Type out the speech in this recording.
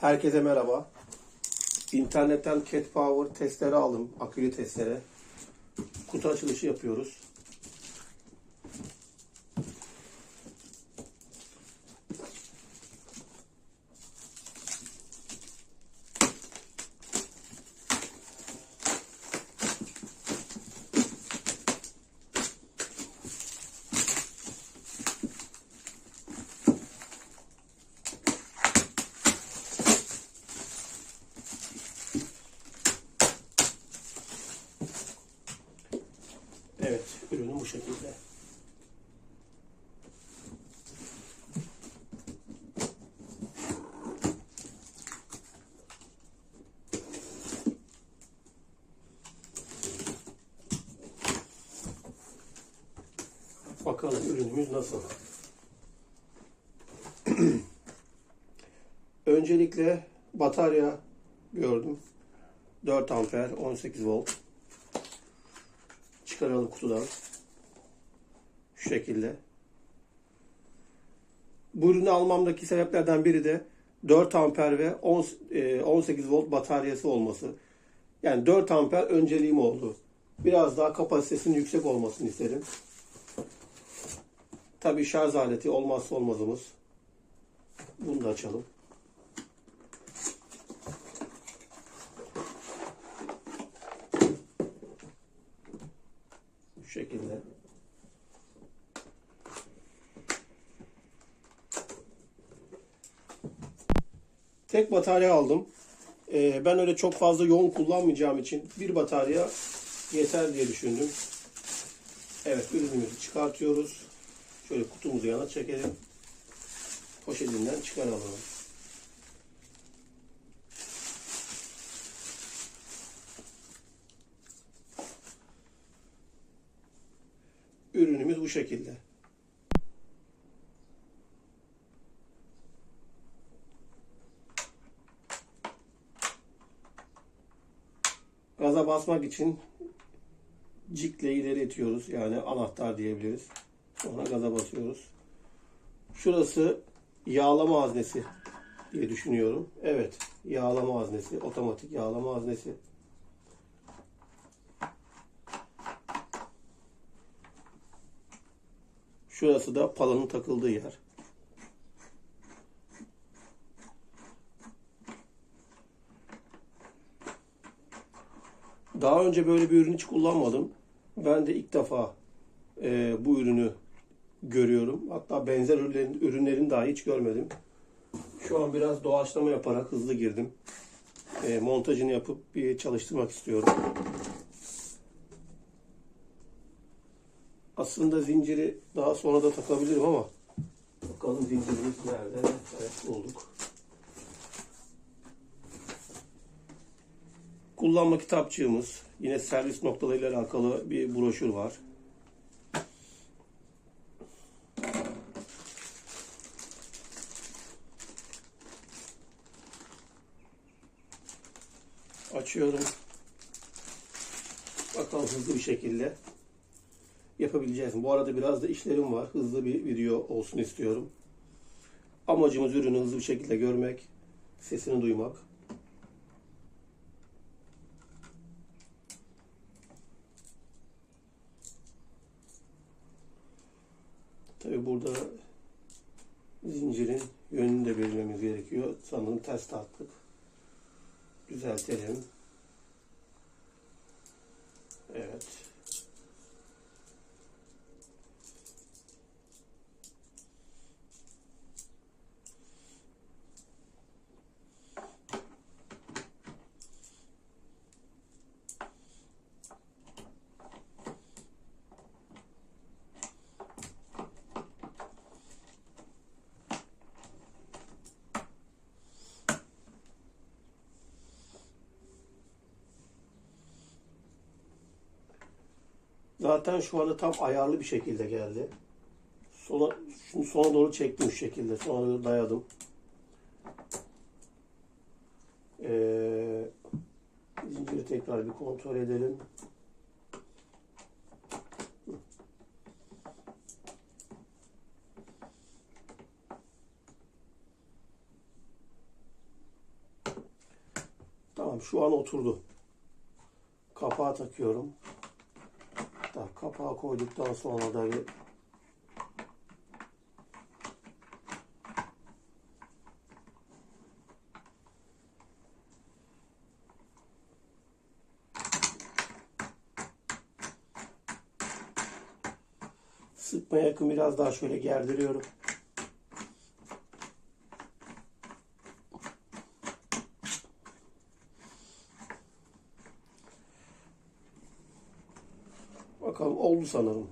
Herkese merhaba. İnternetten Cat Power testleri aldım. Akülü testere. Kutu açılışı yapıyoruz. Ürünü bu şekilde. Bakalım ürünümüz nasıl? Öncelikle batarya gördüm. 4 amper 18 volt. Çıkaralım kutudan. Şu şekilde. Bu ürünü almamdaki sebeplerden biri de 4 amper ve 10, e, 18 volt bataryası olması. Yani 4 amper önceliğim oldu. Biraz daha kapasitesinin yüksek olmasını istedim. Tabii şarj aleti olmazsa olmazımız. Bunu da açalım. Şu şekilde. Tek batarya aldım. Ee, ben öyle çok fazla yoğun kullanmayacağım için bir batarya yeter diye düşündüm. Evet ürünümüzü çıkartıyoruz. Şöyle kutumuzu yana çekelim. Poşetinden çıkaralım. Ürünümüz bu şekilde. Gaza basmak için cikle ileri itiyoruz. Yani anahtar diyebiliriz. Sonra gaza basıyoruz. Şurası yağlama haznesi diye düşünüyorum. Evet, yağlama haznesi, otomatik yağlama haznesi. Şurası da palanın takıldığı yer. Daha önce böyle bir ürün hiç kullanmadım. Ben de ilk defa e, bu ürünü görüyorum. Hatta benzer ürünlerin, ürünlerini daha hiç görmedim. Şu an biraz doğaçlama yaparak hızlı girdim. E, montajını yapıp bir çalıştırmak istiyorum. Aslında zinciri daha sonra da takabilirim ama bakalım zincirimiz nerede? Evet bulduk. Kullanma kitapçığımız. Yine servis noktalarıyla alakalı bir broşür var. Açıyorum. Bakalım hızlı bir şekilde yapabileceğiz. Bu arada biraz da işlerim var. Hızlı bir video olsun istiyorum. Amacımız ürünü hızlı bir şekilde görmek, sesini duymak. Tabi burada zincirin yönünü de belirlememiz gerekiyor. Sanırım ters taktık. Düzeltelim. Evet. Zaten şu anda tam ayarlı bir şekilde geldi. Sola, şunu sona doğru çektim şu şekilde. Sona doğru dayadım. Ee, zinciri tekrar bir kontrol edelim. Tamam şu an oturdu. Kapağı takıyorum. Da, kapağı koyduktan sonra da bir sıkmaya yakın biraz daha şöyle gerdiriyorum. Oldu sanırım.